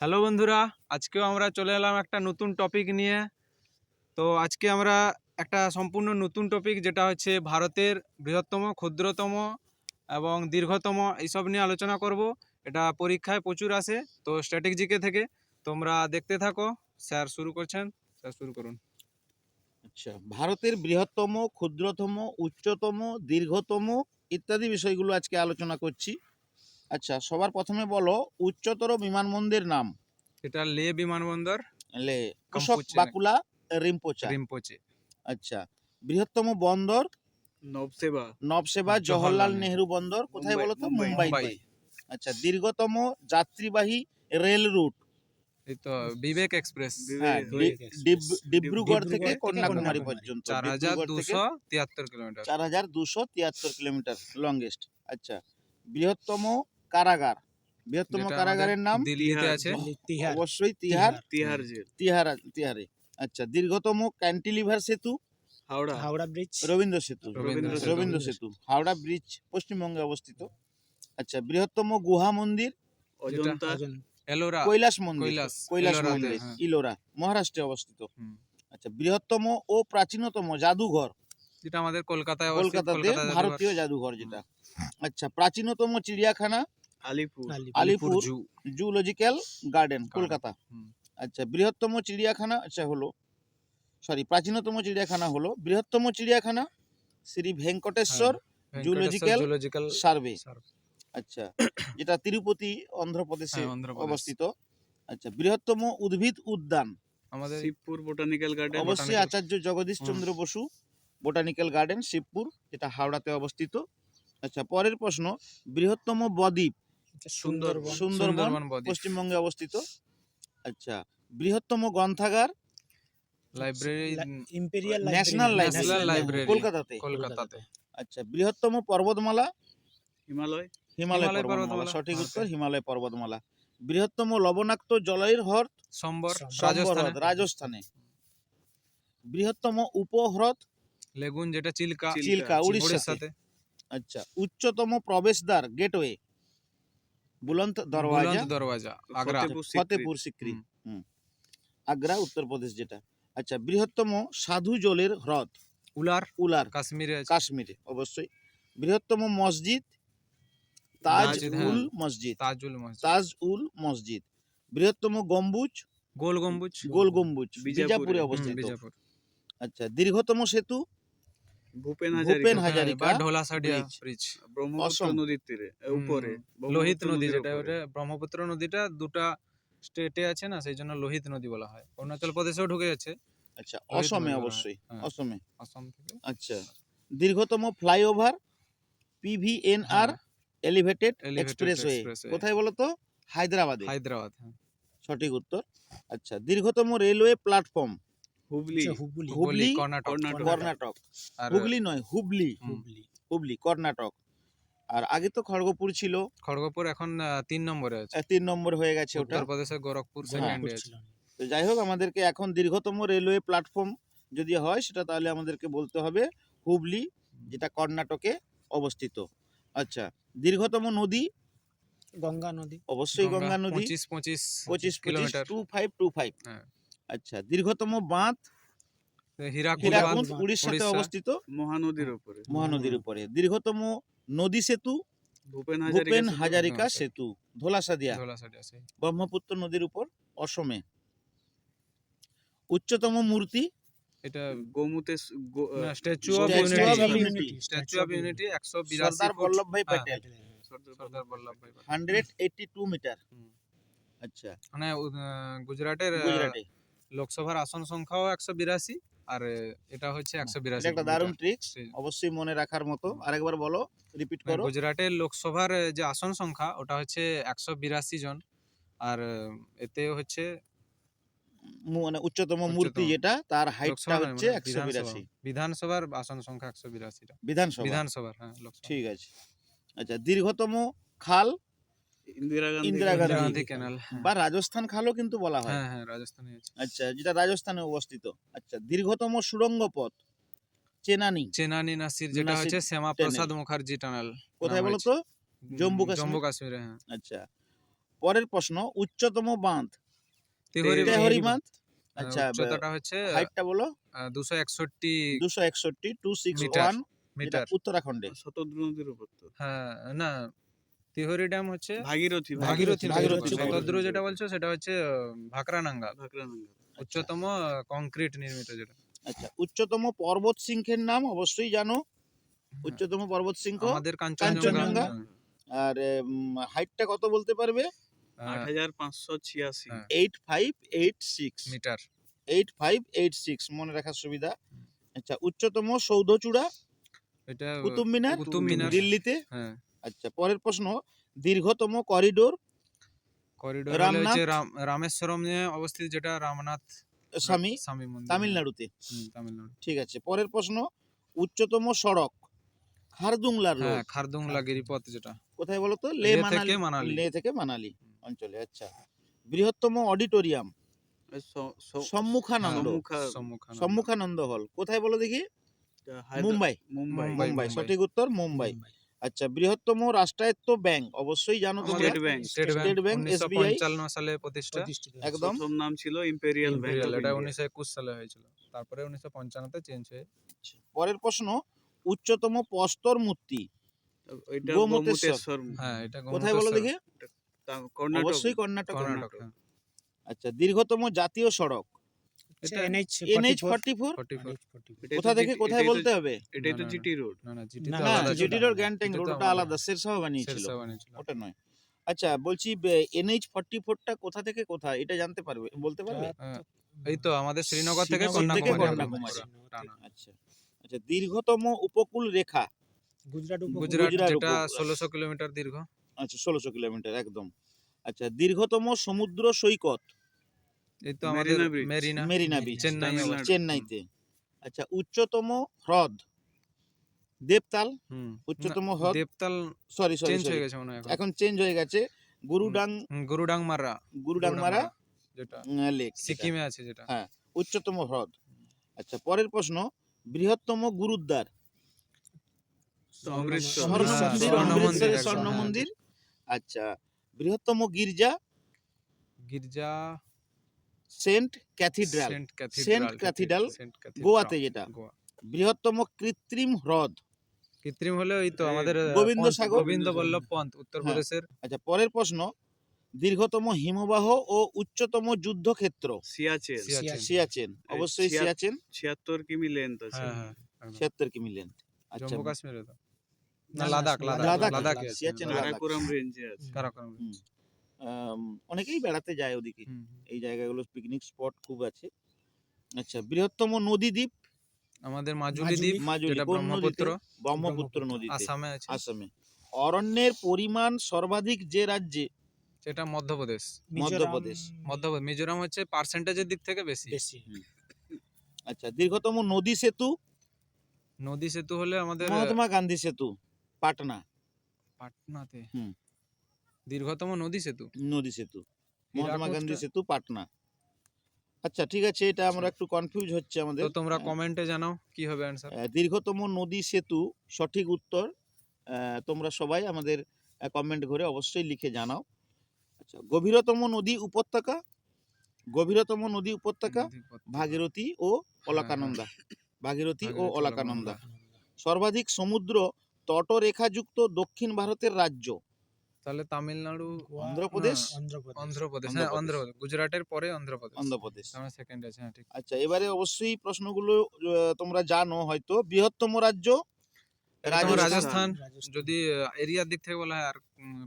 Hello বন্ধুরা, আজকেও আমরা চলে এলাম একটা নতুন টপিক নিয়ে। তো আজকে আমরা একটা সম্পূর্ণ নতুন টপিক যেটা হচ্ছে ভারতের বৃহত্তম, ক্ষুদ্রতম এবং দীর্ঘতম এইসব নিয়ে আলোচনা করব। এটা পরীক্ষায় প্রচুর আসে, তো স্ট্যাটিক জিকে থেকে তোমরা দেখতে থাকো। স্যার শুরু করছেন, স্যার শুরু করুন। আচ্ছা ভারতের বৃহত্তম, ক্ষুদ্রতম, উচ্চতম, দীর্ঘতম ইত্যাদি বিষয়গুলো আজকে আলোচনা করছি। আচ্ছা সবার প্রথমে বলো উচ্চতর বিমানবন্দরের নাম। এটা লে বিমানবন্দর। লে কুশক বাকুলা রিম্পোচা। রিম্পোচে। আচ্ছা বৃহত্তম বন্দর? নবসেবা। নবসেবা জওহরলাল নেহেরু। বন্দর কোথায় বলো তো? মুম্বাই, মুম্বাইতে। আচ্ছা দীর্ঘতম যাত্রীবাহী রেল রুট। এই তো বিবেক এক্সপ্রেস। হ্যাঁ ডিব্রুগড় থেকে কন্যাকুমারী। পর্যন্ত। চার হাজার দুশো তিয়াত্তর কিলোমিটার। চার হাজার দুশো তিয়াত্তর কিলোমিটার লংগেস্ট আচ্ছা বৃহত্তম কারাগার বৃহত্তম কারাগারের নাম দিল্লিতে আছে। অবশ্যই তিহার তিহার। তিহার তিহারে আচ্ছা দীর্ঘতম ক্যান্টিলিভার সেতু? হাওড়া। হাওড়া ব্রিজ। রবীন্দ্র সেতু। রবীন্দ্র সেতু। হাওড়া ব্রিজ পশ্চিমবঙ্গে অবস্থিত। আচ্ছা বৃহত্তম গুহা মন্দির? অজন্তা। এলোরা। কৈলাস মন্দির। কৈলাস, কৈলাস মন্দির হ্যাঁ। ইলোরা মহারাষ্ট্রে অবস্থিত। আচ্ছা বৃহত্তম ও প্রাচীনতম জাদুঘর। যেটা আমাদের কলকাতায় কলকাতাতে। ভারতীয় জাদুঘর যেটা। আচ্ছা প্রাচীনতম চিড়িয়াখানা? Alipore. Alipore. Alipore zoo zoological garden Kolkata. আচ্ছা বৃহত্তম চিড়িয়াখানা আচ্ছা হলো সরি প্রাচীনতম চিড়িয়াখানা হলো বৃহত্তম চিড়িয়াখানা Shri Venkateswara Venkateswara zoological zoological survey. Survey. আচ্ছা যেটা তিরুপতি অন্ধ্রপ্রদেশে হ্যাঁ, অবস্থিত। আচ্ছা বৃহত্তম উদ্ভিদ উদ্যান। আমাদের শিবপুর বোটানিক্যাল গার্ডেন অবশ্যই আচার্য জগদীশ চন্দ্র বসু বোটানিক্যাল গার্ডেন শিবপুর যেটা হাওড়াতে অবস্থিত। আচ্ছা পরের প্রশ্ন বৃহত্তম বদ্বীপ সুন্দরবন। পশ্চিমবঙ্গে অবস্থিত। আচ্ছা বৃহত্তম গ্রন্থাগার? Library imperial national library. কলকাতাতে। কলকাতাতে। আচ্ছা বৃহত্তম পর্বতমালা? হিমালয়। হিমালয় পর্বতমালা সঠিক উত্তর হিমালয় পর্বতমালা। বৃহত্তম লবণাক্ত জলের হ্রদ? সম্বর। রাজস্থানে। রাজস্থানে। বৃহত্তম উপহ্রদ? লেগুন যেটা চিল্কা চিল্কা, উড়িষ্যাতে। উড়িষ্যাতে। আচ্ছা উচ্চতম প্রবেশদ্বার গেটওয়ে? বুলন্ত দরওয়াজা দরওয়াজা আগ্রা। ফতেপুর সিক্রি। আগ্রা উত্তরপ্রদেশ যেটা। আচ্ছা বৃহত্তম সাধু জলের হ্রদ? উলার উলার কাশ্মীরে কাশ্মীরে অবশ্যই। বৃহত্তম মসজিদ? তাজ মসজিদ, হ্যাঁ। উল মসজিদ। তাজ উল মসজিদ। বৃহত্তম গম্বুজ? গোল গম্বুজ। গোল গম্বুজ বিজাপুরে, অবস্থিত। বিজাপুর। আচ্ছা দীর্ঘতম সেতু? ভূপেন ভূপেন হাজারিকা হাজারিকা বা ঢোলা সাডিয়া bridge। ব্রিজ ব্রহ্মপুত্র নদীর তীরে উপরে লোহিত নদী যেটা ওটা ব্রহ্মপুত্র নদীটা দুটা স্টেটে আছে না সেই জন্য লোহিত নদী বলা হয়। অরুণাচল প্রদেশেও ঢুকে যাচ্ছে। আচ্ছা অসমে হয়। অবশ্যই হ্যাঁ, অসমে। আসাম থেকে। আচ্ছা দীর্ঘতম ফ্লাইওভার পিভিএনআর এলিভেটেড এক্সপ্রেসওয়ে কোথায় বলো তো হায়দ্রাবাদে। হায়দ্রাবাদ হ্যাঁ। সঠিক উত্তর। আচ্ছা দীর্ঘতম রেলওয়ে প্ল্যাটফর্ম হুবলি। হুবলি। হুবলি, হুবলি কর্ণাটক। হুগলি নয় হুবলি। হুবলি। হুবলি। কর্ণাটক। আর আগে তো খড়গপুর ছিল। খড়গপুর এখন তিন নম্বরে আছে। তিন নম্বর হয়ে গেছে ওটা। উত্তরপ্রদেশের গোরখপুর। সেকেন্ডে আছে। তো যাই হোক আমাদেরকে এখন দীর্ঘতম রেলওয়ে প্ল্যাটফর্ম যদি হয় সেটা তাহলে আমাদেরকে বলতে হবে হুবলি যেটা কর্ণাটকে অবস্থিত। আচ্ছা দীর্ঘতম নদী? গঙ্গা নদী। অবশ্যই গঙ্গা নদী। পঁচিশ পঁচিশ পঁচিশ পঁচিশ kilometre. Two five two five হ্যাঁ। আচ্ছা দীর্ঘতম বাঁধ বাঁধ, উড়িষ্যাতে উড়িষ্যা। অবস্থিত। মহানদীর উপরে। মহানদীর উপরে। দীর্ঘতম নদী সেতু ভূপেন হাজারিকা সেতু। হাজারিকা সেতু ধোলাসাদিয়া। ব্রহ্মপুত্র নদীর উপর অসমে। উচ্চতম মূর্তি? এটা গোমুতে statue of unity. Statue of unity একশো বিরাশি সর্দার বল্লভভাই হ্যাঁ। Patel. Sardar Sardar Vallabhbhai Patel. Hundred eighty two metre. আচ্ছা। মানে গুজরাটের গুজরাটে। লোকসভার আসন সংখ্যাও একশো বিরাশি আর এটা হচ্ছে একশো বিরাশি একটা দারুণ ট্রিক্স অবশ্যই মনে রাখার মতো। আরেকবার বলো রিপিট মানে করো। গুজরাটের লোকসভার যে আসন সংখ্যা ওটা হচ্ছে একশো বিরাশি জন আর এতে হচ্ছে মানে উচ্চতম মূর্তি। যেটা তার হাইটটা হচ্ছে মানে একশো বিরাশি। বিধানসভার আসন সংখ্যা একশো বিরাশিটা। বিধানসভা। বিধানসভার হ্যাঁ ঠিক আছে। আচ্ছা দীর্ঘতম খাল ইন্দিরা গান্ধী ক্যানাল বা রাজস্থান খালও কিন্তু বলা হয়। হ্যাঁ হ্যাঁ রাজস্থানে আছে। আচ্ছা যেটা রাজস্থানে অবস্থিত। আচ্ছা দীর্ঘতম সুড়ঙ্গ পথ চেনানি। চেনানি নাসির যেটা হচ্ছে শ্যামা প্রসাদ মুখার্জি টানেল কোথায় নাম বলো তো জম্মু কাশ্মীর? জম্মু কাশ্মীরে হ্যাঁ। আচ্ছা পরের প্রশ্ন উচ্চতম বাঁধ। তেহরি বাঁধ। বাঁধ। আচ্ছা উচ্চতাটা হচ্ছে হাইটটা বলো। দুশো একষট্টি দুশো একষট্টি two six metre. One metre. উত্তরাখণ্ডে। Shatadru নদীর উপর তো। হ্যাঁ না তিহরি ড্যাম হচ্ছে ভাগীরথী ভাগীরথী ভাগীরথী। যেটা বলছো সেটা হচ্ছে ভাকরানাঙ্গা। ভাকরানগর উচ্চতম কংক্রিট নির্মিত যেটা। আচ্ছা উচ্চতম পর্বত শৃঙ্খের নাম অবশ্যই জানো। উচ্চতম পর্বত শৃঙ্খ আমাদের কাঞ্চনজঙ্ঘা। আর হাইটটা কত বলতে পারবে? আট হাজার পাঁচশো ছিয়াশি। Eight five eight six metre. Eight five eight six মনে রাখার সুবিধা। আচ্ছা উচ্চতম সৌধচূড়া। এটা কুতুব মিনার। কুতুব মিনার। দিল্লিতে। হ্যাঁ। আচ্ছা পরের প্রশ্ন দীর্ঘতম করিডোর করিডোর রামনাথ? হচ্ছে রামেশ্বরম অবস্থিত যেটা রামনাথ স্বামী স্বামী মন্দির তামিলনাড়ুতে। হুম, তামিলনাড়ু। ঠিক আছে পরের প্রশ্ন উচ্চতম সড়ক খারদুংলার হ্যাঁ রোড। খারদুংলা গিরিপথ যেটা। কোথায় বলো তো? লে মানালি থেকে মানালি। লে থেকে মানালি অঞ্চলে আচ্ছা। বৃহত্তম অডিটোরিয়াম স- সম্মুখানন্দ। সম্মুখানন্দ। হল। কোথায় বলো দেখি? মুম্বাই। মুম্বাই। মুম্বাই সঠিক উত্তর মুম্বাই। আচ্ছা বৃহত্তম রাষ্ট্রায়ত্ত ব্যাংক অবশ্যই জানো তোমরা? স্টেট ব্যাংক স্টেট SBI পঞ্চান্ন সালে প্রতিষ্ঠা হয়েছে। একদম। প্রথম নাম ছিল ইম্পেরিয়াল ব্যাংক এটা ইন্ডিয়া। উনিশশো একুশ সালে হয়েছিল। তারপরে উনিশশো পঞ্চান্নতে চেঞ্জ হয়ে পরের প্রশ্ন উচ্চতম প্রস্তর মূর্তি ওইটা গোমতেশ্বর। হ্যাঁ এটা কোথায় বলো দেখি? কর্ণাটক। অবশ্যই কর্ণাটক। কর্ণাটক। আচ্ছা দীর্ঘতম জাতীয় সড়ক এটা এটা এনএইচ 44 ফর্টি ফোর 44 এটাই তো কোথা থেকে কোথায় বলতে হবে? এটাই তো জিটি রোড না না জিটি না, তো না আলাদা ছিল। জিটি রোড গ্যাংটং রোড ওটা আলাদা। শেরশাহ বানিয়েছিল। ওটা নয়। আচ্ছা বলছি এনএইচ ফর্টি ফোরটা কোথা থেকে কোথায়? এটা জানতে পারবে বলতে পারবে? এই তো আমাদের শ্রীনগর থেকে কন্যাকুমারী কন্যাকুমারী। আচ্ছা আচ্ছা। দীর্ঘতম উপকূল রেখা। গুজরাট যেটা। ষোলোশো কিলোমিটার দীর্ঘ। আচ্ছা ষোলোশো কিলোমিটার একদম। আচ্ছা দীর্ঘতম সমুদ্র সৈকত। এই তো আমাদের মেরিনা বিচ চেন্নাই চেন্নাইতে। আচ্ছা উচ্চতম হ্রদ। দেবতাল। উচ্চতম হ্রদ। দেবতাল সরি সরি চেঞ্জ হয়ে গেছে মনে হয় এখন। চেঞ্জ হয়ে গেছে গুরুডাং হুম, গুরুডাংমারা। গুরুডাংমারা যেটা। লেক সিকিমে আছে যেটা। হ্যাঁ উচ্চতম হ্রদ। আচ্ছা পরের প্রশ্ন বৃহত্তম গুরুদ্বার। স্বর্ণ মন্দির হ্যাঁ। মন্দির আচ্ছা বৃহত্তম গির্জা? গির্জা সেন্ট ক্যাথিড্রাল। সেন্ট ক্যাথিড্রাল গোয়াতে যেটা। বৃহত্তম কৃত্রিম হ্রদ। কৃত্রিম হলে ওই তো আমাদের গোবিন্দ সাগর। গোবিন্দ বল্লভ পন্থ উত্তরপ্রদেশের। আচ্ছা পরের প্রশ্ন। দীর্ঘতম হিমবাহ ও উচ্চতম যুদ্ধক্ষেত্র। সিয়াচেন। সিয়াচেন। অবশ্যই সিয়াচেন। ছিয়াত্তর কিমি লেন্থ আছে। হ্যাঁ হ্যাঁ একদম। ছিয়াত্তর কিমি লেন্থ আচ্ছা। জম্মু কাশ্মীরে তো। না, লাদাখ লাদাখ লাদাখ, লাদাখে সিয়াচেন। কারাকোরাম রেঞ্জে আছে। কারাকোরাম। হুম। অনেকেই বেড়াতে যায় ওদিকে। এই জায়গাগুলো পিকনিক স্পট খুব আছে। আচ্ছা বৃহত্তম নদী দ্বীপ? আমাদের মাজুলি দ্বীপ যেটা ব্রহ্মপুত্র। ব্রহ্মপুত্র নদীতে। আসামে আছে। আসামে। অরণ্যের পরিমাণ সর্বাধিক যে রাজ্যে? সেটা মধ্যপ্রদেশ। মধ্যপ্রদেশ। মধ্যপ্রদেশ। মিজোরাম হচ্ছে পার্সেন্টেজের দিক থেকে বেশি। বেশি। আচ্ছা দীর্ঘতম নদী সেতু? নদী সেতু হলে আমাদের মহাত্মা গান্ধী সেতু পাটনা। পাটনাতে। হুম। দীর্ঘতম নদী সেতু? নদী সেতু। মহাত্মা গান্ধী সেতু পাটনা। আচ্ছা ঠিক আছে এটা আমরা একটু কনফিউজ হচ্ছে আমাদের। তো তোমরা কমেন্টে জানাও কি হবে অ্যান্সার দীর্ঘতম নদী সেতু সঠিক উত্তর তোমরা সবাই আমাদের কমেন্ট করে অবশ্যই লিখে জানাও। আচ্ছা গভীরতম নদী উপত্যকা? গভীরতম নদী উপত্যকা? ভাগীরথী ও অলকানন্দা। ভাগীরথী ও অলকানন্দা। সর্বাধিক সমুদ্র তটরেখাযুক্ত দক্ষিণ ভারতের রাজ্য। তাহলে তামিলনাড়ু অন্ধ্রপ্রদেশ? অন্ধ্রপ্রদেশ। অন্ধ্রপ্রদেশ হ্যাঁ অন্ধ্রপ্রদেশ। গুজরাটের পরে অন্ধ্রপ্রদেশ। অন্ধ্রপ্রদেশ। আমরা সেকেন্ড আছে হ্যাঁ ঠিক। আচ্ছা এবারে অবশ্যই প্রশ্নগুলো তোমরা জানো হয়তো। বৃহত্তম রাজ্য? রাজস্থান। যদি এরিয়ার দিক থেকে বলা হয় আর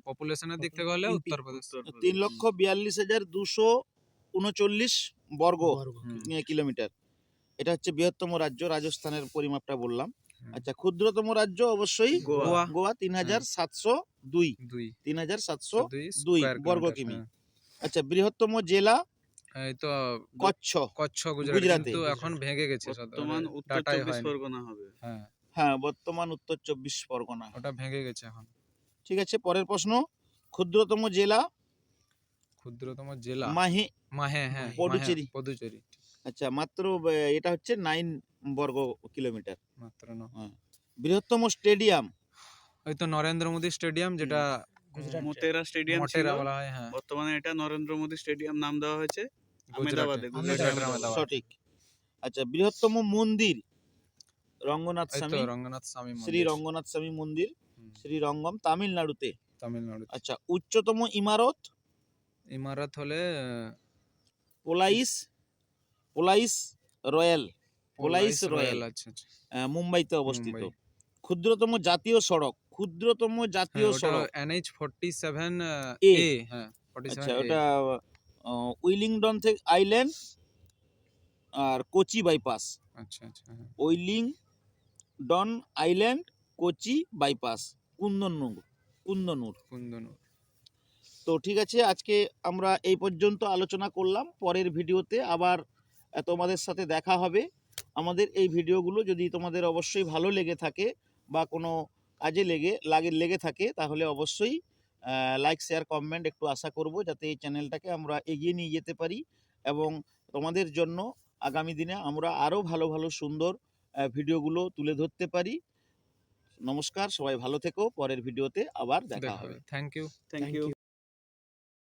পপুলেশনের দিক থেকে হলে উত্তরপ্রদেশ। তিন লক্ষ বিয়াল্লিশ হাজার দুশো উনচল্লিশ বর্গ কিলোমিটার। এটা হচ্ছে বৃহত্তম রাজ্য রাজস্থানের পরিমাপটা বললাম। আচ্ছা ক্ষুদ্রতম রাজ্য অবশ্যই গোয়া। গোয়া। তিন হাজার সাতশো দুই। তিন হাজার সাতশো দুই বর্গ কিমি। হ্যাঁ। আচ্ছা বৃহত্তম জেলা? এই তো কচ্ছ। কচ্ছ গুজরাট কিন্তু এখন ভেঙে গেছে বর্তমান মানে উত্তর চব্বিশ পরগনা হবে। হ্যাঁ। হ্যাঁ বর্তমান উত্তর চব্বিশ পরগনা। ওটা ভেঙে গেছে এখন। ঠিক আছে পরের প্রশ্ন। ক্ষুদ্রতম জেলা? ক্ষুদ্রতম জেলা? মাহে মাহে হ্যাঁ পদুচেরি। পদুচেরি। আচ্ছা মাত্র এটা হচ্ছে নাইন বর্গ কিলোমিটার। মাত্র ন। বৃহত্তম স্টেডিয়াম। ওই তো নরেন্দ্র মোদী স্টেডিয়াম যেটা মোতেরা স্টেডিয়াম ছিল। বলা হয় হ্যাঁ। বর্তমানে এটা নরেন্দ্র মোদী স্টেডিয়াম নাম দেওয়া হয়েছে। আহমেদাবাদে। সঠিক। আচ্ছা বৃহত্তম মন্দির। রঙ্গনাথ স্বামী রঙ্গনাথ স্বামী শ্রী রঙ্গনাথ স্বামী মন্দির হুম, শ্রীরঙ্গম তামিলনাড়ুতে। তামিলনাড়ু আচ্ছা উচ্চতম ইমারত? ইমারত হলে পোলাইস পোলাইস রয়্যাল। পোলাইস রয়্যাল আচ্ছা আচ্ছা। মুম্বাইতে অবস্থিত। ক্ষুদ্রতম জাতীয় সড়ক ক্ষুদ্রতম জাতীয় হ্যাঁ, ওটা সড়ক। NH forty seven A. হ্যাঁ আচ্ছা ওটা উইলিংডন থেকে আইল্যান্ড আর কোচি বাইপাস। আচ্ছা আচ্ছা হ্যাঁ। Willingdon Island Kochi bypass Kundannoor Kundannoor Kundannoor তো ঠিক আছে আজকে আমরা এই পর্যন্ত আলোচনা করলাম। পরের ভিডিওতে আবার তোমাদের সাথে দেখা হবে। আমাদের এই ভিডিওগুলো যদি তোমাদের অবশ্যই ভালো লেগে থাকে বা কোনো কাজে লেগে লাগে লেগে থাকে তাহলে অবশ্যই লাইক শেয়ার কমেন্ট একটু আশা করব যাতে এই চ্যানেলটাকে আমরা এগিয়ে নিয়ে যেতে পারি এবং তোমাদের জন্য আগামী দিনে আমরা আরও ভালো ভালো সুন্দর ভিডিওগুলো তুলে ধরতে পারি। নমস্কার সবাই ভালো থেকো। পরের ভিডিওতে আবার দেখা হবে। Thank you thank you.